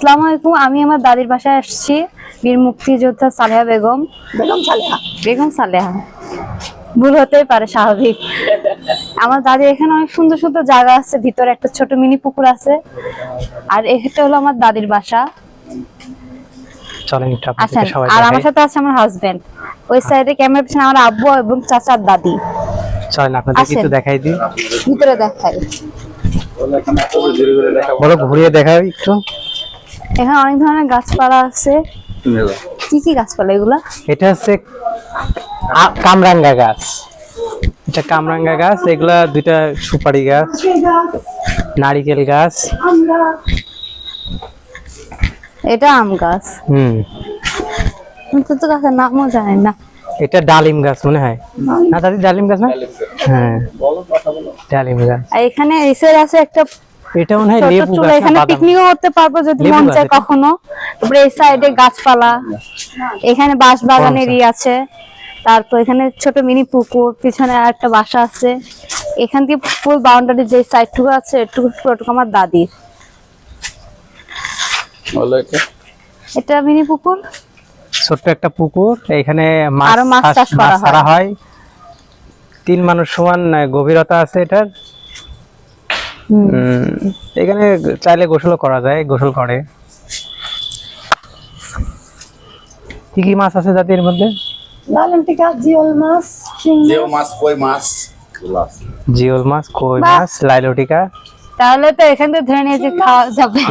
আসসালামু আলাইকুম আমি আমার দাদির বাসায় আসছি বীর মুক্তিযোদ্ধা সালেহা বেগম। বেগম সালেহা? বেগম সালেহা। ভুল হতেই পারে স্বাভাবিক। আমার দাদি এখানে অনেক সুন্দর সুন্দর জায়গা আছে ভিতরে একটা ছোট মিনি পুকুর আছে আর এটা হলো আমার দাদির বাসা। চলেন সবাই আর আমার সাথে আছে আমার হাজবেন্ড ওই সাইডে ক্যামেরা পিছনে আমার আব্বু এবং চাচার দাদি। চলেন আপনাদেরকে আসেন। একটু দেখাই দিই। ভিতরে দেখাই। বলো ঘুরিয়ে দেখাই একটু। এখানে অনেক ধরনের গাছপালা আছে। কি কি গাছপালা এগুলা? এটা হচ্ছে কামরাঙ্গা গাছ। এটা কামরাঙ্গা গাছ এগুলা দুইটা সুপারি গাছ নারিকেল গাছ। এটা আম গাছ। হুম। তো তো গাছের নামও জানি না। এটা ডালিম গাছ মনে হয়। না। দাদি ডালিম গাছ না? হ্যাঁ। ডালিম গাছ। আর এখানে এসের আছে একটা এটা মনে হয় লেবু গাছ এখানে পিকনিকও করতে পারব যদি মন চায় কখনো। তারপরে এই সাইডে গাছপালা। এখানে বাঁশ বাগানেরই আছে। তারপর এখানে ছোট মিনি পুকুর পিছনে আর একটা বাসা আছে। এখান থেকে ফুল বাউন্ডারি যে সাইডটুকু আছে এটুকু পুরোটুকু আমার দাদির। এটা মিনি পুকুর? ছোট্ট একটা পুকুর এখানে মাছ মাছ চাষ- করা হয়। তিন মানুষ সমান গভীরতা আছে এটার। এখানে চাইলে গোসলও করা যায় গোসল করে। কি কি মাছ আছে জাতির মধ্যে? লালনটিকা জিওল মাছ কই মাছ? এগুলো জিওল মাছ কই মাছ লাইলটিকা তাহলে তো এখান থেকে ধরে নিয়ে যে খাওয়া যাবে।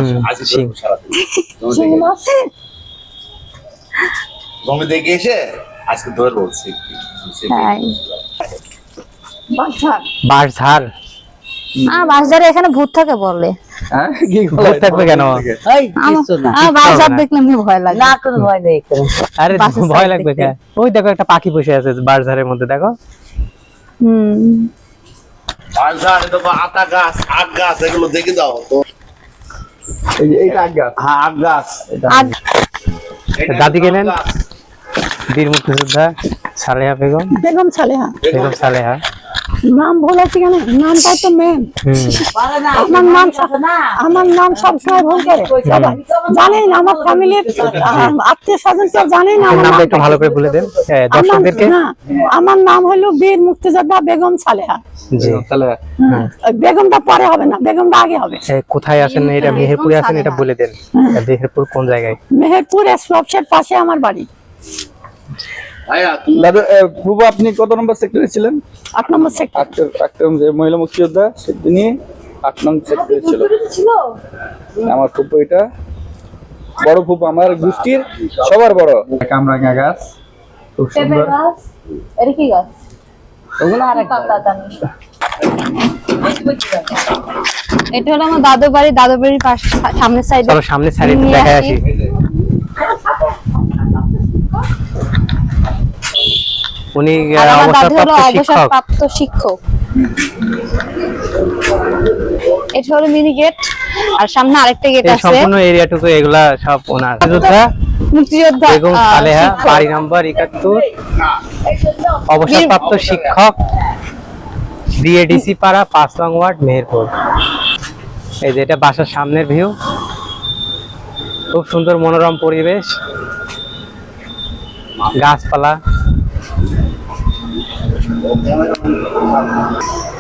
দেখে। এসে আজকে ধরে বলছি। বাঁশঝাড়। বাঁশ ঝাড় এখানে ভূত থাকে বলে। ভূত থাকবে কেন? আমার দেখলে এমনি ভয় লাগে। না কোনো ভয় নেই আরে ভয় লাগবে দেখতে। কে? ওই দেখো একটা পাখি বসে আছে ঝাড়ের মধ্যে দেখো। হুম। বাজার দেখো আতা গাছ আগ গাছ এগুলো দেখে দাও তো। এইটা আগ গাছ। হ্যাঁ আগ গাছ। আর এটা দাদি গেলেন? বীর মুক্তিযোদ্ধা সালেহা বেগম। বেগম সালেহা। বেগম সালেহা। নাম ভুল আছে কেন? নামটা তো মেন আমার নাম আমার নাম সবসময় ভুল করে। জানেন আমার ফ্যামিলির আত্মীয় স্বজন কেউ জানেন আমার নামটা একটু ভালো করে বলে দেন আমার দর্শকদেরকে। আমার নাম হলো বীর মুক্তিযোদ্ধা বেগম সালেহা। জি। বেগমটা পরে হবে না বেগমটা আগে হবে। কোথায় আছেন এটা মেহেরপুরে আছেন এটা বলে দেন। মেহেরপুর কোন জায়গায়? মেহেরপুর এক্সপ্রপসের পাশে আমার বাড়ি। দাদা এ, আপনি কত নম্বর সেক্টরে ছিলেন? আট নম্বর সেক্টর আট আট মহিলা মুক্তিযোদ্ধা তিনি আট নম্বর সেক্টরে ছিল। আমার ফুপু এটা বড় ফুপু আমার গোষ্ঠীর সবার বড়। কামরাঙ্গা গাছ খুব সুন্দর। এটা কি গাছ? এটা হলো আমার দাদু বাড়ি দাদু বাড়ির পাশে সামনের সাইডে সামনে সাইডে নিয়ে আসি। উনি অবসরপ্রাপ্ত শিক্ষক। এটা হলো মিনি গেট আর সামনে আরেকটা গেট আছে। সম্পূর্ণ এরিয়াটুকু এগুলা সব ওনার। যোদ্ধা মুক্তিযোদ্ধা বেগম সালেহা। বাড়ি নাম্বার একাত্তর। অবসরপ্রাপ্ত শিক্ষক ডিএডিসি পাড়া পাঁচ নং ওয়ার্ড মেহেরপুর। এই যে এটা বাসার সামনের ভিউ খুব সুন্দর মনোরম পরিবেশ। গাছপালা। Ela era muito